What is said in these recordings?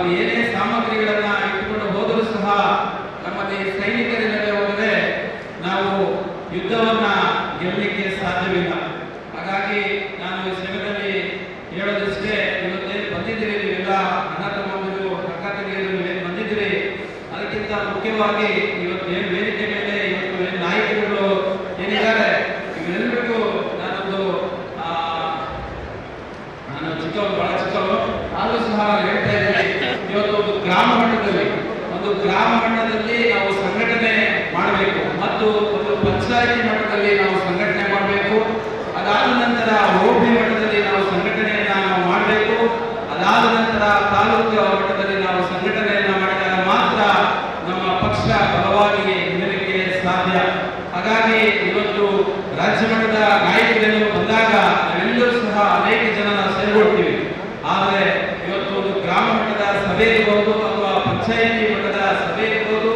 ನಾವು ಏನೇ ಸಾಮಗ್ರಿಗಳನ್ನ ಇಟ್ಟುಕೊಂಡು ಹೋದರೂ ಸಹ ನಮ್ಮಲ್ಲಿ ಸೈನಿಕರಿಲ್ಲದೆ ಹೋದರೆ ನಾವು ಯುದ್ಧವನ್ನ ಗೆಲ್ಲಲಿಕ್ಕೆ ಸಾಧ್ಯವಿಲ್ಲ. ಹಾಗಾಗಿ ನಾನು ಈ ಸಮಯದಲ್ಲಿ ಹೇಳೋದಿಷ್ಟೇ ಇವತ್ತೇನು ಬಂದಿದ್ದೀರಿ ನೀವೆಲ್ಲ ಅಣ್ಣ ತಮ್ಮಂದಿರು ಅಕ್ಕ ತಂಗಿಯರು ನೀವೇನು ಬಂದಿದ್ದೀರಿ? ಅದಕ್ಕಿಂತ ಮುಖ್ಯವಾಗಿ ಇವತ್ತು ಏನು ವೇದಿಕೆ ಮೇಲೆ, ಇವತ್ತು ಏನು ನಾಯಕರುಗಳು ಏನಿದ್ದಾರೆ? ಇವರೆಲ್ಲರಿಗೂ ನಾನೊಂದು ನಾನು ಚಿಕ್ಕವನು, ಬಹಳ ಚಿಕ್ಕವನು. ಆದರೂ ಸಹ ಹೇಳ್ತಾ ಇದ್ದೀನಿ. ಒಂದು ಗ್ರಾಮ ಮಟ್ಟದಲ್ಲಿ ಒಂದು ಗ್ರಾಮ ಮಟ್ಟದಲ್ಲಿ ನಾವು ಸಂಘಟನೆ ಮಾಡಬೇಕು. ಮತ್ತು ಒಂದು ಪಂಚಾಯತಿ ಮಟ್ಟದಲ್ಲಿ ನಾವು ಸಂಘಟನೆ ಮಾಡಬೇಕು. ಅದಾದ ನಂತರ ಹೋಬಳಿ ಮಟ್ಟದಲ್ಲಿ ನಾವು ಸಂಘಟನೆಯನ್ನ ನಾವು ಮಾಡಬೇಕು. ಅದಾದ ನಂತರ ತಾಲೂಕು ಮಟ್ಟದಲ್ಲಿ ನಾವು ಸಂಘಟನೆಯನ್ನ ಮಾಡಿದಾಗ ಮಾತ್ರ ನಮ್ಮ ಪಕ್ಷ ಬಲವಾಗಿ ನಿಲ್ಲಲಿಕ್ಕೆ ಸಾಧ್ಯ. ಹಾಗಾಗಿ ಇವತ್ತು ರಾಜ್ಯ ಮಟ್ಟದ ನಾಯಕರೇನು ಬಂದಾಗ ನಾವೆಲ್ಲರೂ ಸಹ ಅನೇಕ ಜನ ಸೇರಿಕೊಳ್ತೀವಿ ಆದರೆ ಇವತ್ತು ಒಂದು ಗ್ರಾಮ ಮಟ್ಟದ ಸಭೆ ಇರ್ಬೋದು ಅಥವಾ ಪಂಚಾಯಿತಿ ಮಟ್ಟದ ಸಭೆ ಇರ್ಬೋದು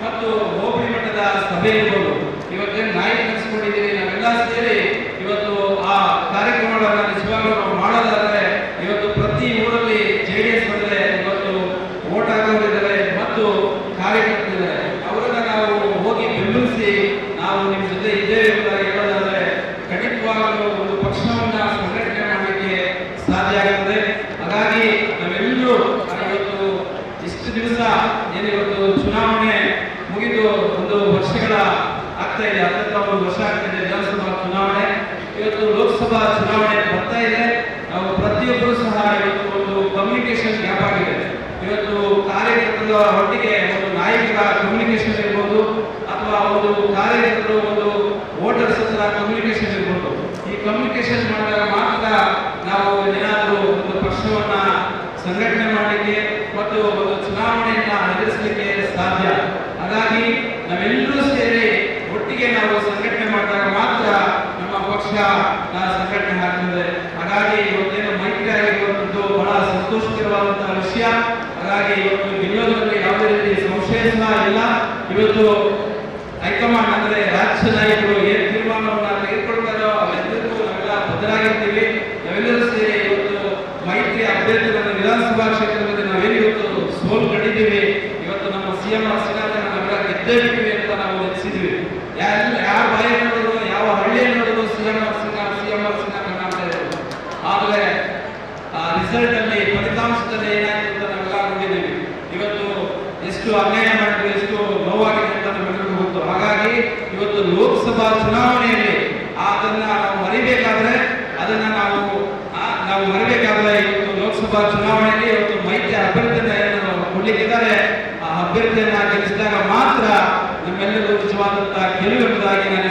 ಮತ್ತು ಹೋಬಳಿ ಮಟ್ಟದ ಸಭೆ ಇರ್ಬೋದು ಇವತ್ತೇನು ನಾಯಕ ನಡೆಸ್ಕೊಂಡಿದ್ದೀವಿ ನಾವೆಲ್ಲ ಸೇರಿ ಇವತ್ತು ಆ ಕಾರ್ಯಕ್ರಮಗಳನ್ನು ನಿಜವಾಗ್ಲೂ ನಾವು ಮಾಡೋದಾದ್ರೆ ಇವತ್ತು ಪ್ರತಿ ಊರಲ್ಲಿ ಜೆ ಡಿ ಎಸ್ ಬಂದರೆ ಇವತ್ತು ವೋಟ್ ಹಾಕೋರಿದ್ದಾರೆ ಮತ್ತು ಕಾರ್ಯಕರ್ತರಿದ್ದಾರೆ ಅವರನ್ನ ನಾವು ಹೋಗಿ ಬೆಂಬಲಿಸಿ ನಾವು ನಿಮ್ಮ ಜೊತೆ ಇದ್ದೇವೆ ಅಂತ ಹೇಳೋದಾದ್ರೆ ಖಂಡಿತವಾಗಲೂ ಒಂದು ಪಕ್ಷವನ್ನ ಸಂಘಟನೆ ಮಾಡಲಿಕ್ಕೆ ಸಾಧ್ಯ ಆಗುತ್ತದೆ ಹಾಗಾಗಿ ನಾವೆಲ್ಲರೂ ಇವತ್ತು ಇಷ್ಟು ಏನು ಇವತ್ತು ಚುನಾವಣೆ ಮುಗಿದು ಒಂದು ವರ್ಷಗಳ ಆಗ್ತಾ ಇದೆ, ಹತ್ತತ್ರ ಒಂದು ವರ್ಷ ಆಗ್ತಾ ಇದೆ, ವಿಧಾನಸಭಾ ಚುನಾವಣೆ. ಇವತ್ತು ಲೋಕಸಭಾ ಚುನಾವಣೆ ಬರ್ತಾ ಇದೆ. ನಾವು ಪ್ರತಿಯೊಬ್ಬರು ಸಹ ಇವತ್ತು ಒಂದು ಕಮ್ಯುನಿಕೇಶನ್ ಗ್ಯಾಪ್ ಆಗಿದೆ. ಇವತ್ತು ಕಾರ್ಯಕರ್ತರ ಒಟ್ಟಿಗೆ ಒಂದು ನಾಯಕರ ಕಮ್ಯುನಿಕೇಶನ್ ಇರ್ಬೋದು, ಅಥವಾ ಒಂದು ಕಾರ್ಯಕರ್ತರು ಒಂದು ವೋಟರ್ಸ್ ಹತ್ರ ಕಮ್ಯುನಿಕೇಶನ್ ಇರ್ಬೋದು. ಈ ಕಮ್ಯುನಿಕೇಶನ್ ಮಾಡಿದಾಗ ಮಾತ್ರ ನಾವು ಏನಾದರೂ ಒಂದು ಪಕ್ಷವನ್ನ ಸಂಘಟನೆ ಮಾಡಲಿಕ್ಕೆ ಮತ್ತು ಒಂದು ಚುನಾವಣೆಯನ್ನ ಎದುರಿಸಲಿಕ್ಕೆ ಸಾಧ್ಯ. ಹಾಗಾಗಿ ನಾವೆಲ್ಲರೂ ಸೇರಿ ಒಟ್ಟಿಗೆ ನಾವು ಸಂಘಟನೆ ಮಾಡಿದಾಗ ಮಾತ್ರ ನಮ್ಮ ಪಕ್ಷ ಸಂಘಟನೆ ಆಗ್ತದೆ. ಹಾಗಾಗಿ ಇವತ್ತೇನು ಮೈತ್ರಿ ಆಗಿರುವಂತದ್ದು ಬಹಳ ಸಂತೋಷಕರವಾದಂತಹ ವಿಷಯ. ಹಾಗಾಗಿ ಇವತ್ತು ಗೆಲ್ಲೋದ್ರಲ್ಲಿ ಯಾವುದೇ ರೀತಿ ಸಂಶಯ ಇಲ್ಲ. ಇವತ್ತು ಹೈಕಮಾಂಡ್ ಅಂದ್ರೆ ರಾಜ್ಯ ನಾಯಕರು ಏನ್ ತೀರ್ಮಾನವನ್ನ ತೆಗೆದುಕೊಳ್ತಾರೋ ಅವೆಲ್ಲರಿಗೂ ನಾವೆಲ್ಲ ಬದ್ಧರಾಗಿರ್ತೀವಿ ನಾವೆಲ್ಲರೂ ಸೇರಿ ಇವತ್ತು ಮೈತ್ರಿ ಅಭ್ಯರ್ಥಿಗಳನ್ನು ವಿಧಾನಸಭಾ ಕ್ಷೇತ್ರದಲ್ಲಿ ನಾವೇನು ಇವತ್ತು ಸೋಲು ಕಂಡಿದ್ದೀವಿ ಇವತ್ತು ನಮ್ಮ ಸಿಎಂ ಸಿನಾತನ ನಗರ ಗೆದ್ದೇ ಬಿಟ್ಟಿವಿ ಅಂತ ನಾವು ನೆನೆಸಿದ್ವಿ. ಯಾರು ಯಾರ ಬಾಯಿ ನೋಡಿದ್ರು, ಯಾವ ಹಳ್ಳಿಯಲ್ಲಿ ನೋಡಿದ್ರು ಸಿಎಂ ಸಿಎಂ ಸಿನಾತನ ಅಂತ ಇರೋದು ಆದ್ರೆ ಆ ರಿಸಲ್ಟ್ ಅಲ್ಲಿ ಫಲಿತಾಂಶದಲ್ಲಿ ಏನಾಯ್ತು ಅಂತ ನಾವೆಲ್ಲ ನೋಡಿದ್ದೀವಿ. ಇವತ್ತು ಎಷ್ಟು ಅನ್ಯಾಯ ಮಾಡಿದ್ರು, ಎಷ್ಟು ನೋವಾಗಿದೆ ಅಂತ ನಮ್ಮೆಲ್ಲರಿಗೂ ಗೊತ್ತು. ಹಾಗಾಗಿ, ಇವತ್ತು ಲೋಕಸಭಾ ಚುನಾವಣೆಯಲ್ಲಿ ಅದನ್ನ ನಾವು ಮರಿಬೇಕಾದ್ರೆ ಅದನ್ನ ನಾವು ಆ, ನಾವು ಮರಿಬೇಕಾದ್ರೆ ಇವತ್ತು ಲೋಕಸಭಾ ಚುನಾವಣೆಯಲ್ಲಿ ಇವತ್ತು ಮೈತ್ರಿ ಅಭ್ಯರ್ಥಿಯನ್ನ ಏನು ಕೊಡ್ಲಿಕ್ಕಿದ್ದಾರೆ? ಆ ಅಭ್ಯರ್ಥಿಯನ್ನ ಗೆಲ್ಲಿಸಿದಾಗ ಮಾತ್ರ ನಮ್ಮೆಲ್ಲರಿಗೂ ನಿಜವಾದಂತಹ ಗೆಲುವು ಎಂಬುದಾಗಿ ನಾನು